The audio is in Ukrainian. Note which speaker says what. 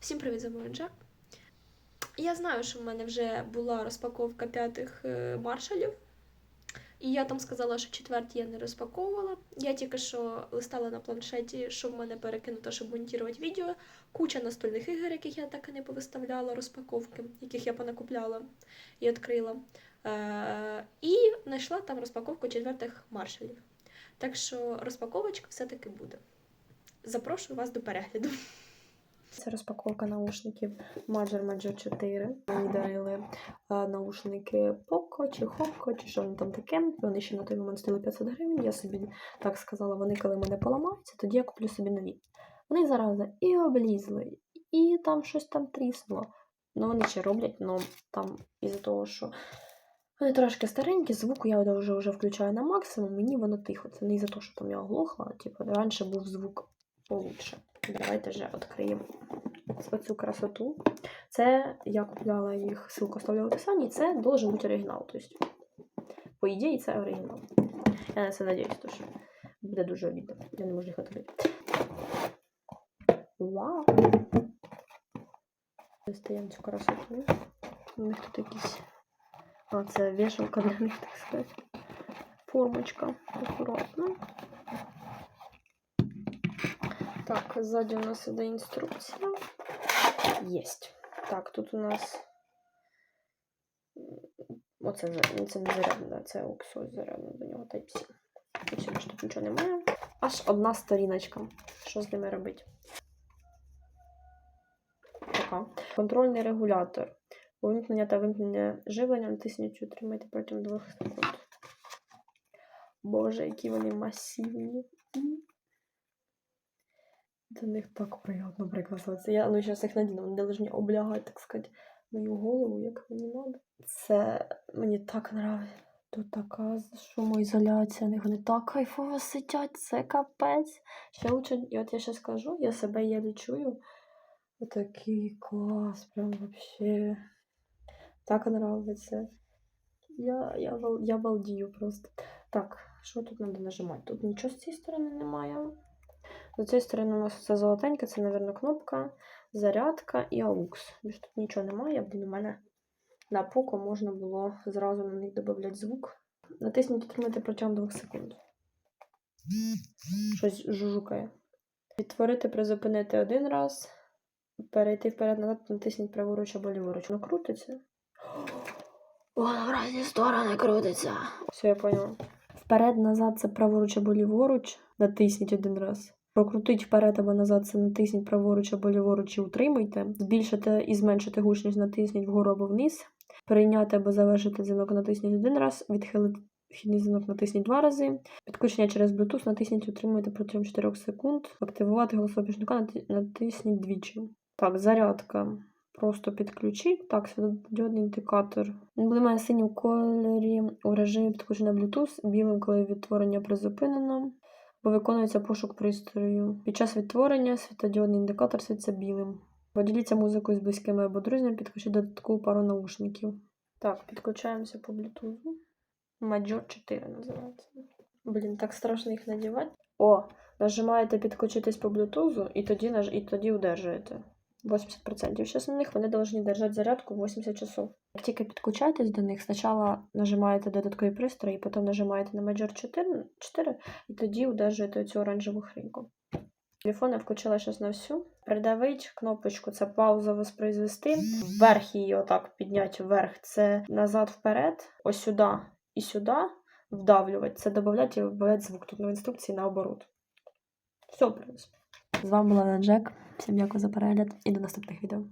Speaker 1: Всім привіт, з вами Джек. Я знаю, що в мене вже була розпаковка п'ятих е, маршалів. І я там сказала, що четверті я не розпаковувала. Я тільки що листала на планшеті, що в мене перекинуто, щоб монтувати відео. Куча настольних ігор, яких я так і не повиставляла, розпаковки, яких я понакупляла і відкрила. Е- і знайшла там розпаковку четвертих маршалів. Так що розпаковочка все-таки буде. Запрошую вас до перегляду. Це розпаковка наушників Major Major 4. Мені дарили наушники Poco чи Hopco, чи що вони там таке. Вони ще на той момент стоїли 500 гривень. Я собі так сказала, вони коли мене поламаються, тоді я куплю собі нові. Вони зарази і облізли, і там щось там тріснуло. Ну вони ще роблять, але там із-за того, що вони трошки старенькі, звук я вже, вже включаю на максимум, мені воно тихо. Це не із-за того, що там я оглохла, типу, раніше був звук получше. Давайте вже відкриємо оцю красоту. Це я купляла їх, ссылку оставлю в описанні. Це должен бути оригінал. Тобто, по ідеї, це оригінал. Я на це надіюсь, що буде дуже обідно. Я не можу їх відкрити. Вау! Достаємо цю красоту. У них тут якісь. А, це вішалка для них, так сказати. Формочка. Акуратно. Так, сзади у нас іде інструкція. Єсть. Так, тут у нас. Оце це не зарядне, це уксус зарядне до нього Type-C. Більше тут нічого немає. Аж одна сторіночка. Що з ними робити? Така. Контрольний регулятор. Увімкнення та вимкнення живлення натисніть утримайте протягом 2 секунд. Боже, які вони масивні. До них так приємно прикасатися. Я ну, зараз їх надіну, вони повинні облягати, так сказати, мою голову, як мені треба. Це мені так подобається. Тут така шумоізоляція, них вони так кайфово сидять, це капець. Ще лучше, і от я ще скажу, я себе єлі чую. Отакий клас, прям вообще. Так нравиться. Я, я, я балдію просто. Так, що тут треба нажимати? Тут нічого з цієї сторони немає. З цієї сторони у нас це золотеньке, це, мабуть, кнопка, зарядка і AUX. Більш тут нічого немає, блін, у мене на поко можна було зразу на них додати звук. Натисніть утримати протягом 2 секунд. Щось жужукає. Відтворити, призупинити один раз. Перейти вперед-назад, натисніть праворуч або ліворуч. Воно крутиться. Воно в різні сторони крутиться. Все, я поняла. Вперед-назад це праворуч або ліворуч. Натисніть один раз. Прокрутить вперед або назад це натисніть праворуч або ліворуч і утримуйте. Збільшити і зменшити гучність натисніть вгору або вниз. Прийняти або завершити дзвінок натисніть один раз. Відхилити вхідний дзвінок натисніть два рази. Підключення через Bluetooth натисніть утримуйте протягом 4 секунд. Активувати голосового пішника натисніть двічі. Так, зарядка. Просто підключіть. Так, світлодіодний індикатор. Він буде має синім кольорі у режимі підключення Bluetooth, білим, коли відтворення призупинено. Бо виконується пошук пристрою. Під час відтворення світодіодний індикатор світиться білим. Поділіться музикою з близькими або друзями, підключіть додаткову пару наушників. Так, підключаємося по Bluetooth. Major 4 називається. Блін, так страшно їх надівати. О, нажимаєте підключитись по Bluetooth і тоді, наж... і тоді удержуєте. 80%. Зараз на них вони повинні держати зарядку 80 часов. Як тільки підключаєтесь до них, спочатку нажимаєте додаткові пристрої, потім нажимаєте на Major 4, 4 і тоді удержуєте цю оранжеву хріньку. Телефон я включила зараз на всю. Придавить кнопочку це пауза воспроизвести. Вверх її отак підняти вверх. Це назад вперед, ось сюди і сюди вдавлювати. Це додати і вибавляти звук. Тут на інструкції наоборот. Все, в принципі. З вами була Джек. Всім дякую за перегляд і до наступних відео.